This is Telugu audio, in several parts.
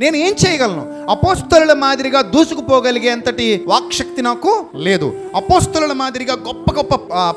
నేను ఏం చేయగలను? అపోస్తలుల మాదిరిగా దూసుకుపోగలిగే అంతటి వాక్శక్తి నాకు లేదు. అపోస్తలుల మాదిరిగా గొప్ప గొప్ప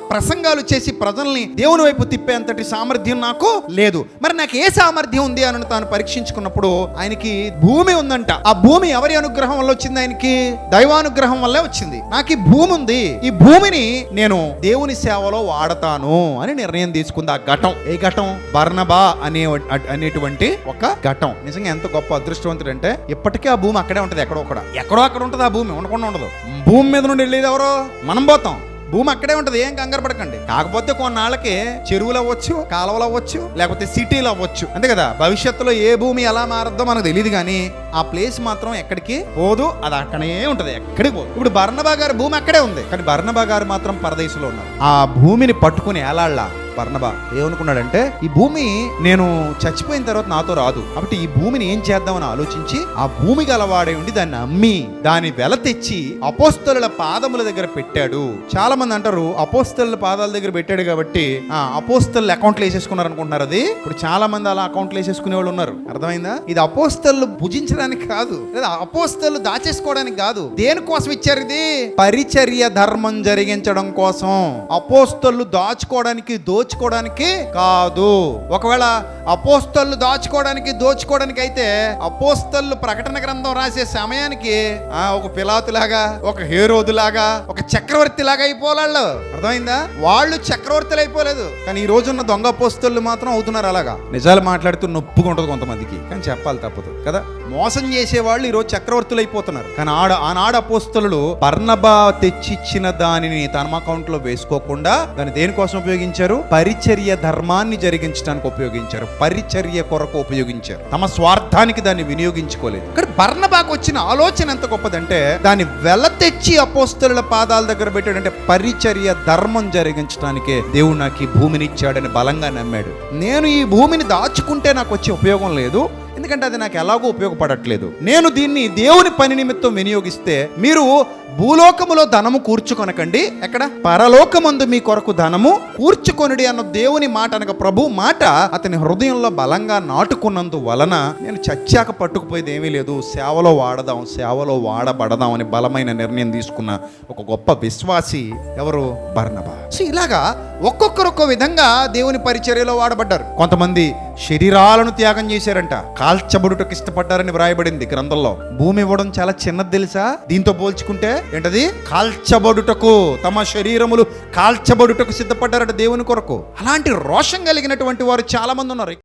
ప్రసంగాలు చేసి ప్రజల్ని దేవుని వైపు తిప్పే అంతటి సామర్థ్యం నాకు లేదు. మరి నాకు ఏ సామర్థ్యం ఉంది అని తాను పరీక్షించుకున్నప్పుడు ఆయనకి భూమి ఉందంట. ఆ భూమి ఎవరి అనుగ్రహం వల్ల వచ్చింది? ఆయనకి దైవానుగ్రహం వల్లే వచ్చింది. నాకు ఈ భూమి ఉంది. ఈ భూమిని నేను దేవుని సేవలో వాడతాను అని నిర్ణయం తీసుకుంది ఆ ఘటం. ఏ ఘటం? బర్ణబా అనే అనేటువంటి ఒక ఘటం. నిజంగా ఎంత గొప్ప అదృష్టవంతుడు అంటే ఇప్పటికీ ఆ భూమి అక్కడే ఉంటుంది ఎక్కడో కూడా. ఎక్కడో అక్కడ ఉంటుంది ఆ భూమి ఉండకుండా ఉండదు. భూమి మీద నుండి వెళ్ళేది ఎవరో? మనం పోతాం. భూమి అక్కడే ఉంటుంది ఏం కంగారు పడకండి. కాకపోతే కొన్నాళ్ళకి చెరువులు అవ్వచ్చు కాలువలు అవ్వచ్చు లేకపోతే సిటీలు అవ్వచ్చు. అంతే కదా? భవిష్యత్తులో ఏ భూమి ఎలా మారద్దో మనకు తెలియదు కానీ ఆ ప్లేస్ మాత్రం ఎక్కడికి పోదు అది అక్కడే ఉంటుంది ఎక్కడికి పోదు. ఇప్పుడు బర్ణబా గారి భూమి అక్కడే ఉంది కానీ బర్ణబా గారు మాత్రం పరదేశంలో ఉన్నారు. ఆ భూమిని పట్టుకుని ఎలాళ్ళ బర్ణబా ఏమనుకున్నాడంటే ఈ భూమి నేను చచ్చిపోయిన తర్వాత నాతో రాదు. కాబట్టి ఈ భూమిని ఏం చేద్దామని ఆలోచించి ఆ భూమి గలవాడే ఉండి దాన్ని అమ్మి దాని వెల తెచ్చి అపోస్తల పాదముల దగ్గర పెట్టాడు. చాలా మంది అంటారు అపోస్తల పాదాల దగ్గర పెట్టాడు కాబట్టి ఆ అపోస్తల అకౌంట్లు వేసేసుకున్నారు అనుకుంటున్నారు అది? ఇప్పుడు చాలా మంది అలా అకౌంట్లు వేసేసుకునే వాళ్ళు ఉన్నారు. అర్థమైందా? ఇది అపోస్తలు భుజించడానికి కాదు. లేదా అపోస్తలు దాచేసుకోవడానికి కాదు. దేనికోసం ఇచ్చారు ఇది? పరిచర్య ధర్మం జరిగించడం కోసం. అపోస్తలు దాచుకోవడానికి దోచుకోవడానికి కాదు. ఒకవేళ అపోస్తళ్ళు దాచుకోవడానికి దోచుకోవడానికి అయితే అపోస్తలు ప్రకటన గ్రంథం రాసే సమయానికి ఆ ఒక పిలాతులాగా ఒక హేరోదులాగా ఒక చక్రవర్తి లాగా అయిపోవాళ్ళు. అర్థమైందా? వాళ్ళు చక్రవర్తులు అయిపోలేదు. కానీ ఈ రోజున్న దొంగ అపోస్తళ్ళు మాత్రం అవుతున్నారు అలాగా. నిజాలు మాట్లాడుతూ నొప్పుగా కొంతమందికి. కానీ చెప్పాలి తప్పదు కదా? మోసం చేసే వాళ్ళు ఈ రోజు చక్రవర్తులు అయిపోతున్నారు. కానీ ఆడ ఆనాడు అపోస్తలు బర్నబా తెచ్చిచ్చిన దానిని తన అకౌంట్లో వేసుకోకుండా దాన్ని దేనికోసం ఉపయోగించారు? పరిచర్య ధర్మాన్ని జరిగించడానికి ఉపయోగించారు. పరిచర్య కొరకు ఉపయోగించారు. తమ స్వార్థానికి దాన్ని వినియోగించుకోలేదు. ఇక్కడ బర్ణబాకు వచ్చిన ఆలోచన ఎంత గొప్పదంటే దాన్ని వెల తెచ్చి అపోస్తలుల పాదాల దగ్గర పెట్టాడంటే పరిచర్య ధర్మం జరిగించడానికే దేవుడు నాకు ఈ భూమిని ఇచ్చాడని బలంగా నమ్మాడు. నేను ఈ భూమిని దాచుకుంటే నాకు వచ్చే ఉపయోగం లేదు. ఎందుకంటే అది నాకు ఎలాగో ఉపయోగపడట్లేదు. నేను దీన్ని దేవుని పని నిమిత్తం వినియోగిస్తే మీరు భూలోకములో ధనము కూర్చుకొనకండి. ఎక్కడ? పరలోకమందు మీ కొరకు ధనము కూర్చుకొనుడి అన్న దేవుని మాట అనగా ప్రభు మాట అతని హృదయంలో బలంగా నాటుకున్నందు వలన నేను చచ్చాక పట్టుకుపోయేది ఏమీ లేదు. సేవలో వాడదాం సేవలో వాడబడదాం అని బలమైన నిర్ణయం తీసుకున్న ఒక గొప్ప విశ్వాసి ఎవరు? బర్నబా. సో ఇలాగా ఒక్కొక్కరు ఒక్కో విధంగా దేవుని పరిచర్యలో వాడబడ్డారు. కొంతమంది శరీరాలను త్యాగం చేశారంట. కాల్చబడుటకు ఇష్టపడ్డారని వ్రాయబడింది గ్రంథంలో. భూమి ఇవ్వడం చాలా చిన్నది తెలుసా? దీంతో పోల్చుకుంటే ఏంటది? కాల్చబడుటకు తమ శరీరములు కాల్చబడుటకు సిద్ధపడ్డారట దేవుని కొరకు. అలాంటి రోషం కలిగినటువంటి వారు చాలా మంది ఉన్నారు.